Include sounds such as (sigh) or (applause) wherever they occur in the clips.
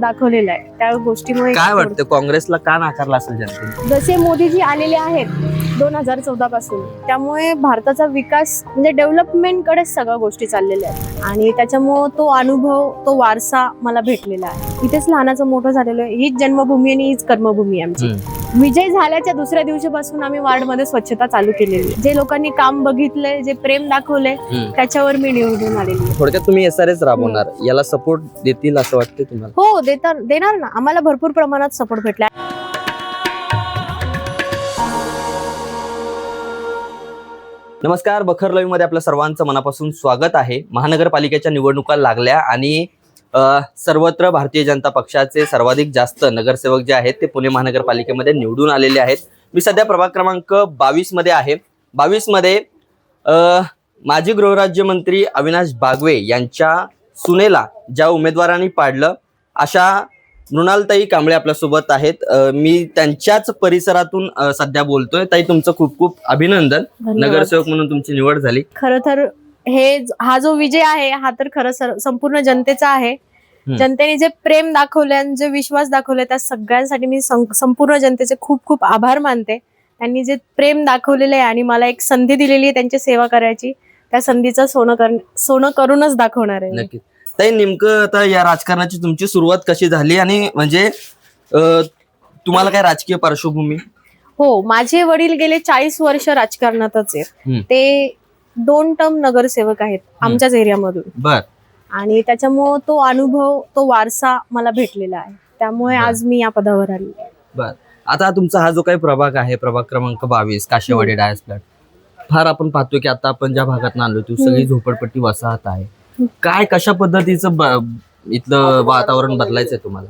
दाखवलेला आहे. त्या गोष्टीमुळे काय वाटतं काँग्रेसला का नाकारला असेल जनतेने? जसे मोदीजी आलेले आहेत दोन हजार चौदा पासून त्यामुळे भारताचा विकास म्हणजे डेव्हलपमेंट कडेच सगळ्या गोष्टी चाललेल्या आहेत. आणि त्याच्यामुळं तो अनुभव तो वारसा मला भेटलेला आहे. इथेच लहानाचं मोठं झालेलं आहे. हीच जन्मभूमी आणि हीच कर्मभूमी आमची. विजय झाल्याच्या दुसऱ्या दिवशीपासून आम्ही वार्डमध्ये स्वच्छता चालू केलेली आहे. जे लोकांनी काम बघितलंय जे प्रेम दाखवलंय. त्याच्यावर मी निवडून आलेली आहे. थोडक्यात तुम्ही एस आर एस राबवणार. याला सपोर्ट देतील असं वाटतं तुम्हाला? हो देणार देणार ना. आम्हाला भरपूर प्रमाणात सपोर्ट भेटला नमस्कार. बखर लाईव्हमध्ये आपल्या सर्वांचं मनापासून स्वागत आहे. महानगरपालिकेच्या निवडणुका लागल्या आणि सर्वत्र भारतीय जनता पक्षाचे सर्वाधिक जास्त नगरसेवक जे आहेत ते पुणे महानगरपालिकेमध्ये निवडून आलेले आहेत. मी सध्या प्रभाग क्रमांक बावीसमध्ये आहे. बावीसमध्ये अ, माजी गृहराज्यमंत्री अविनाश बागवे यांच्या सुनेला ज्या उमेदवारांनी पाडलं अशा मृणालताई कांबळे आपल्यासोबत आहेत. मी त्यांच्याच परिसरातून सध्या बोलतोय. ताई तुमचं खूप खूप अभिनंदन. नगरसेवक म्हणून तुमची निवड झाली. खर तर हे हा जो विजय आहे हा तर खरं संपूर्ण जनतेचा आहे. जनतेने जे प्रेम दाखवले आणि जे विश्वास दाखवले त्या सगळ्यांसाठी मी संपूर्ण जनतेचे खूप खूप आभार मानते त्यांनी जे प्रेम दाखवलेलं आहे आणि मला एक संधी दिलेली आहे त्यांची सेवा करायची त्या संधीचं सोनं कर सोनं करूनच दाखवणार आहे मी. नक्की ताई नेमकं आता या राजकारणाची तुमची सुरुवात कशी झाली आणि म्हणजे तुम्हाला काय राजकीय पार्श्वभूमी हो माझे वडील गेले चाळीस वर्ष राजकारणातच. आहेत ते दोन टर्म नगरसेवक आहेत आमच्याच एरियामधून. बर. आणि त्याच्यामुळं तो अनुभव तो वारसा मला भेटलेला आहे. त्यामुळे. आज मी या पदावर आली बर. आता तुमचा हा जो काही प्रभाग आहे प्रभाग क्रमांक बावीस काशेवाडी डायस फ्लॅट फार आपण पाहतो की आता आपण ज्या भागात आलो ती सगळी झोपडपट्टी वसाहत आहे. काय कशा पद्धतीचं इथलं वातावरण बदलायचंय तुम्हाला?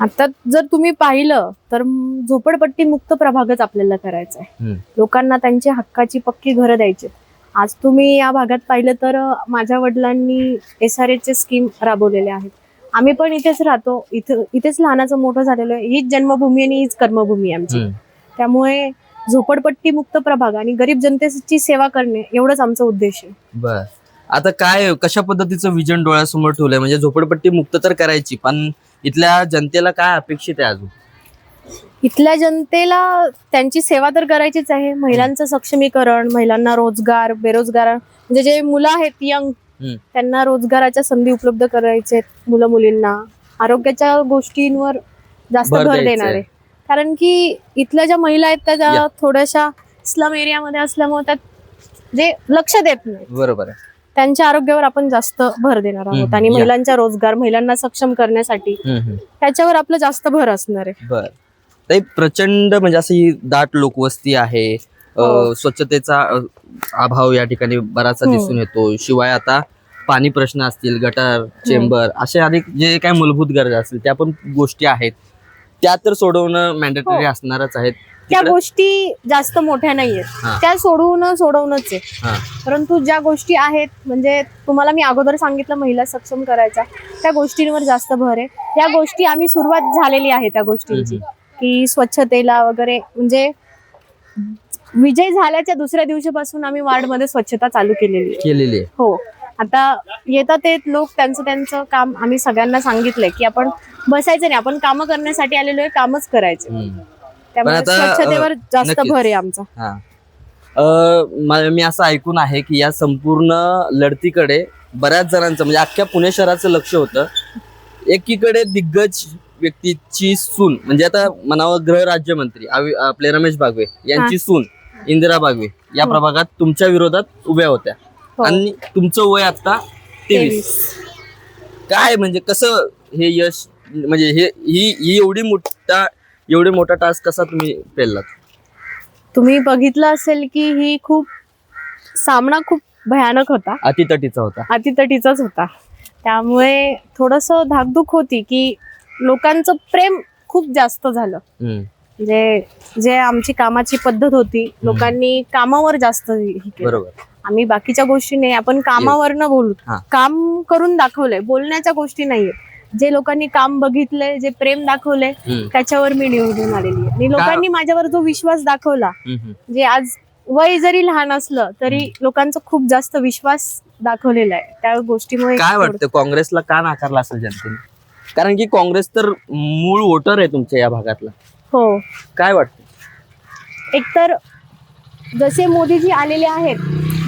आता जर तुम्ही पाहिलं तर झोपडपट्टी मुक्त प्रभागच आपल्याला करायचा आहे. लोकांना त्यांची हक्काची पक्की घरं द्यायची आज तुम्ही या भागात पाहिलं तर माझ्या वडिलांनी एस आर चे स्कीम राबवलेले आहेत. आम्ही पण इथेच राहतो. इथं इथेच लहानाचं मोठं झालेलं आहे. हीच जन्मभूमी आणि हीच कर्मभूमी आमची. त्यामुळे झोपडपट्टी मुक्त प्रभाग आणि गरीब जनतेची सेवा करणे एवढंच आमचा उद्देश आहे. बर. आता काय कशा पद्धतीचं विजन डोळ्यासमोर ठेवलंय? म्हणजे झोपडपट्टी मुक्त तर करायची पण इथल्या जनतेला काय अपेक्षित आहे अजून? इथल्या जनतेला त्यांची सेवा तर करायचीच आहे महिलांचं सक्षमीकरण महिलांना रोजगार बेरोजगार म्हणजे जे मुलं आहेत यंग. त्यांना रोजगाराच्या संधी उपलब्ध करायचे मुलं मुलींना आरोग्याच्या गोष्टींवर जास्त भर देणार आहे. कारण की इथल्या ज्या महिला आहेत त्या थोड्याशा स्लम एरियामध्ये असल्यामुळे त्यात जे लक्ष देत नाही बरोबर आहे त्यांच्या आरोग्यावर आपण जास्त भर देणार आहोत. आणि. महिलांचा रोजगार महिलांना सक्षम करण्यासाठी. त्याच्यावर आपलं जास्त भर असणार आहे ताई प्रचंड म्हणजे ही दाट लोकवस्ती आहे हो. स्वच्छतेचा अभाव या ठिकाणी बराचसा हम्म. दिसून येतो शिवाय आता पाणी प्रश्न असतील गटार चेंबर असे अनेक जे काही मूलभूत गरजा असतील त्या पण गोष्टी आहेत त्या तर सोडवणं मॅन्डेटरी हो. असणारच आहेत त्या गोष्टी जास्त मोठ्या हा. नाहीयेत त्या सोडवणं सोडवणंच आहे हा. परंतु ज्या गोष्टी आहेत म्हणजे तुम्हाला मी अगोदर सांगितलं महिला सक्षम करायचा त्या गोष्टींवर जास्त भर आहे त्या गोष्टी आम्ही सुरुवात झालेली आहे त्या गोष्टींची की स्वच्छतेला वगैरे म्हणजे विजय झाल्याच्या दुसऱ्या दिवशीपासून आम्ही वार्डमध्ये स्वच्छता चालू केलेली आहे. केलेली आहे. हो. आता येतात ते लोक त्यांचं त्यांचं काम आम्ही सगळ्यांना सांगितलंय की आपण बसायचं नाही आपण कामं करण्यासाठी आलेलो आहे कामच करायचे. हम्म. त्यामुळे स्वच्छतेवर जास्त नक्कीच. भर आहे आमचा. हा. अ, म- मी असं ऐकून आहे की या संपूर्ण लढतीकडे बऱ्याच जणांचं म्हणजे अख्ख्या पुणे शहराचं लक्ष होतं. एकीकडे दिग्गज व्यक्तीची सून म्हणजे आता म्हणावं गृह राज्यमंत्री आवी- आपले रमेश बागवे यांची सून इंदिरा बागवे या हो. प्रभागात तुमच्या विरोधात उभ्या होत्या. हो. आणि तुमचं वय आता तेवीस. तेवीस. काय म्हणजे कसं हे यश म्हणजे हे ही ही एवढी मोठा एवढे मोठा टास्क कसा तुम्ही पेललात? तुम्ही बघितलं असेल की ही खूप सामना खूप भयानक होता. अतितटीचा होता. अतितटीचाच होता. त्यामुळे थोडस धाकधूक होती की लोकांचं प्रेम खूप जास्त झालं. म्हणजे जे आमची कामाची पद्धत होती लोकांनी कामावर जास्त हे आम्ही बाकीच्या गोष्टी नाही आपण कामावर न बोलू. काम करून दाखवलंय बोलण्याच्या गोष्टी नाहीये. जे लोकांनी काम बघितलंय जे प्रेम दाखवलंय हम्म. त्याच्यावर मी निवडून आलेली आहे. आणि लोकांनी माझ्यावर जो विश्वास दाखवला. जे आज वय जरी लहान असलं तरी लोकांचा खूप जास्त विश्वास दाखवलेला आहे. त्या गोष्टीमुळे काय वाटतं काँग्रेसला का नाकारला असेल जनतेने? कारण की काँग्रेस तर मूळ वोटर आहे तुमच्या या भागातला. हो. काय वाटतं? एकतर जसे मोदीजी आलेले आहेत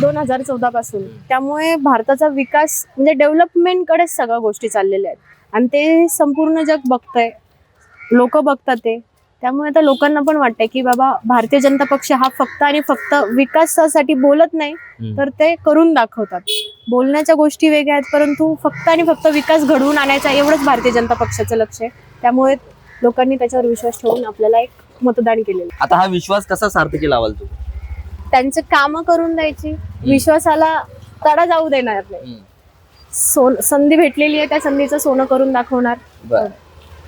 दोन हजार चौदा पासून त्यामुळे भारताचा विकास म्हणजे डेव्हलपमेंटकडेच सगळ्या गोष्टी चाललेल्या आहेत. आणि ते संपूर्ण जग बघतंय. लोक बघतात ते. त्यामुळे आता लोकांना पण वाटतंय की बाबा भारतीय जनता पक्ष हा फक्त आणि फक्त विकासासाठी बोलत नाही. तर ते करून दाखवतात. बोलण्याच्या गोष्टी वेगळ्या आहेत परंतु फक्त आणि फक्त विकास घडवून आणायचा एवढंच भारतीय जनता पक्षाचं लक्ष आहे. त्यामुळे लोकांनी त्याच्यावर विश्वास ठेवून आपल्याला एक मतदान केलेलं. आता हा विश्वास कसा सार्थकी लावाल तू? त्यांचे काम करून द्यायची. विश्वासाला तडा जाऊ देणार नाही. सोन संधी भेटलेली आहे त्या संधीचं सोनं करून दाखवणार. बर.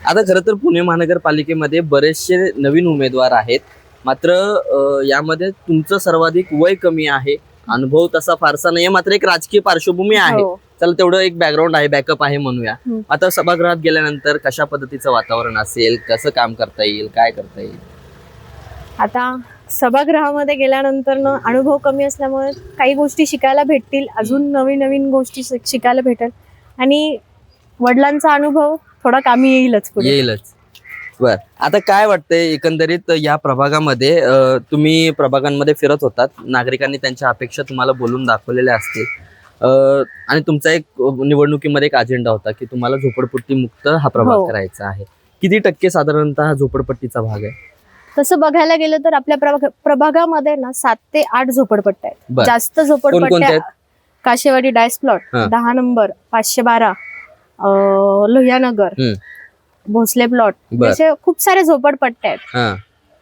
आता खरं तर पुणे महानगरपालिकेमध्ये बरेचसे नवीन उमेदवार आहेत. मात्र अं, यामध्ये तुमचं सर्वाधिक वय कमी आहे. अनुभव तसा फारसा नाहीये मात्र एक राजकीय पार्श्वभूमी आहे. हो. चला तेवढं एक बॅकग्राऊंड आहे बॅकअप आहे म्हणूया. हम्म. आता सभागृहात गेल्यानंतर कशा पद्धतीचं वातावरण असेल कसं काम करता येईल काय करता येईल? आता सभागृहामध्ये गेल्यानंतर न अनुभव कमी असल्यामुळे काही गोष्टी शिकायला भेटतील अजून नवीन नवीन गोष्टी शिक- शिकायला भेटेल. आणि वडिलांचा अनुभव थोडा कामी येईलच पुढे. येईलच. बर आता काय वाटतंय एकंदरीत या प्रभागामध्ये अं, तुम्ही प्रभागांमध्ये फिरत होतात नागरिकांनी त्यांच्या अपेक्षा तुम्हाला बोलून दाखवलेल्या असतील अं, आणि तुमचा एक अं, निवडणुकीमध्ये एक अजेंडा होता की तुम्हाला झोपडपट्टी मुक्त हा प्रभाग हो. करायचा आहे किती टक्के साधारणतः हा झोपडपट्टीचा भाग आहे तसं बघायला गेलं तर आपल्या प्रभाग- प्रभागामध्ये ना सात ते आठ झोपडपट्ट्या आहेत. जास्त कोणकोणत्या झोपडपट्ट्या आहेत? काशेवाडी डायस प्लॉट हा. दहा नंबर पाचशे बारा अं, लोहियानगर हम्म. भोसले प्लॉट बर. असे खूप सारे झोपडपट्ट्या आहेत. हा.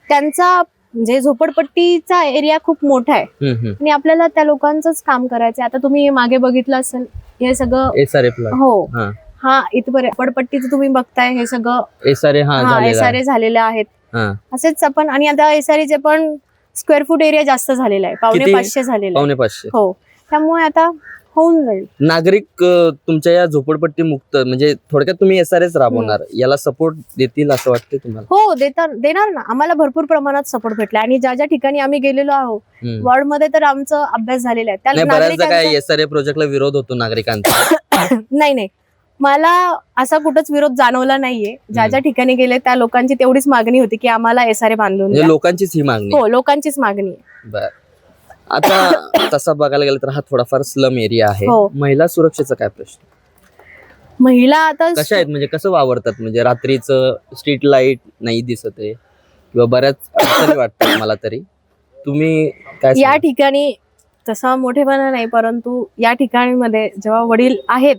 त्यांचा म्हणजे झोपडपट्टीचा एरिया खूप मोठा आहे. हम्म, हम्म. आणि आपल्याला त्या लोकांचंच काम करायचं आता तुम्ही मागे बघितलं असेल हे सगळं एस आर ए प्लॉट हो. हा. हा इथपर्यंत झोपडपट्टीचं तुम्ही बघताय हे सगळं एस आर ए हा हा झालेला आहेत. हा. असेच आपण आणि आता एसआरचे पण स्क्वेअर फूट एरिया जास्त झालेला आहे. पावणे किती? पाचशे झालेला आहे. पावणे पाचशे. हो. त्यामुळे आता होऊन जाईल. नागरिक अं, तुमच्या या झोपडपट्टी मुक्त म्हणजे थोडक्यात तुम्ही एस आर एस राबवणार. याला सपोर्ट देतील असं वाटतं तुम्हाला? हो देतात देणार ना. आम्हाला भरपूर प्रमाणात सपोर्ट भेटला आणि ज्या ज्या ठिकाणी आम्ही गेलेलो आहोत हम्म. वॉर्डमध्ये तर आमचा अभ्यास झालेला आहे. त्या नाही बऱ्याचदा काय एस आर ए प्रोजेक्टला विरोध होतो नागरिकांचा. (coughs) नाही नाही. मला असा कुठंच विरोध जाणवला नाहीये. ज्या. ज्या ठिकाणी गेले त्या लोकांची तेवढीच मागणी होती की आम्हाला एसआरए बांधून म्हणजे द्या. लोकांचीच ही मागणी. हो लोकांचीच मागणी आहे. बर. आता (coughs) तसा बघायला गेलं तर हा थोडाफार स्लम एरिया आहे. हो. महिला सुरक्षेचा काय प्रश्न? महिला आता कशा आहेत? म्हणजे कसं वावरतात? म्हणजे रात्रीचं स्ट्रीट लाइट नाही दिसत आहे. किंवा बऱ्याच अडचणी (coughs) वाटतात मला तरी. तुम्ही काय या सांगाल? ठिकाणी तसा मोठेपणा नाही परंतु या ठिकाणीमध्ये जेव्हा वडील आहेत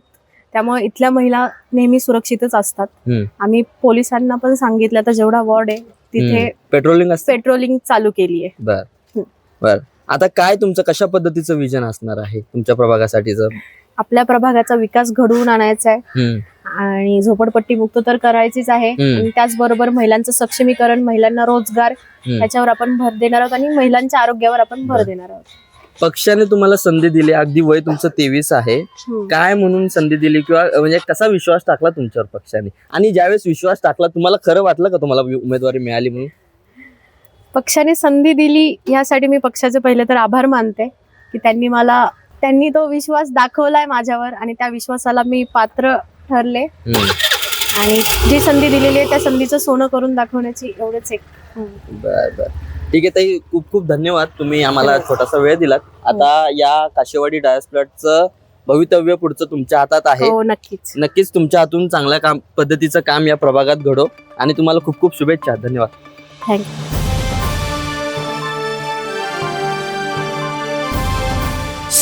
त्यामुळे इथल्या महिला नेहमी सुरक्षितच असतात. हम्म. आम्ही पोलिसांना पण सांगितलं तर जेवढा वॉर्ड आहे तिथे हम्म. पेट्रोलिंग असते? पेट्रोलिंग चालू केली आहे बर. बर. आता काय तुमचं कशा पद्धतीचं विजन असणार आहे तुमच्या प्रभागासाठीचं आपल्या प्रभागाचा विकास घडवून आणायचा आहे. आणि झोपडपट्टी मुक्त तर करायचीच आहे हम्म. आणि त्याचबरोबर महिलांचं सक्षमीकरण महिलांना रोजगार हम्म. याच्यावर आपण भर देणार आहोत आणि महिलांच्या आरोग्यावर आपण भर. देणार आहोत पक्षाने तुम्हाला संधी दिली अगदी वय तुमचं तेवीस आहे हम्म. काय म्हणून संधी दिली किंवा म्हणजे कसा विश्वास टाकला तुमच्यावर पक्षाने आणि ज्यावेळेस विश्वास टाकला तुम्हाला खरं वाटलं का तुम्हाला उमेदवारी मिळाली म्हणून पक्षाने संधी दिली यासाठी मी पक्षाचे पहिले तर आभार मानते की त्यांनी मला त्यांनी तो विश्वास दाखवलाय माझ्यावर आणि त्या विश्वासाला मी पात्र ठरले. आणि जी संधी दिलेली आहे त्या संधीचं सोनं करून दाखवण्याची एवढंच एक. बर बर. ठीक आहे ताई. खूप खूप धन्यवाद. तुम्ही आम्हाला छोटासा वेळ दिलात. आता या काशेवाडी डायस्प्लॉटचं भवितव्य पुढचं तुमच्या हातात आहे. हो नक्कीच. नक्कीच तुमच्या हातून चांगल्या काम पद्धतीचं काम या प्रभागात घडो. आणि तुम्हाला खूप खूप शुभेच्छा. धन्यवाद. थँक्यू.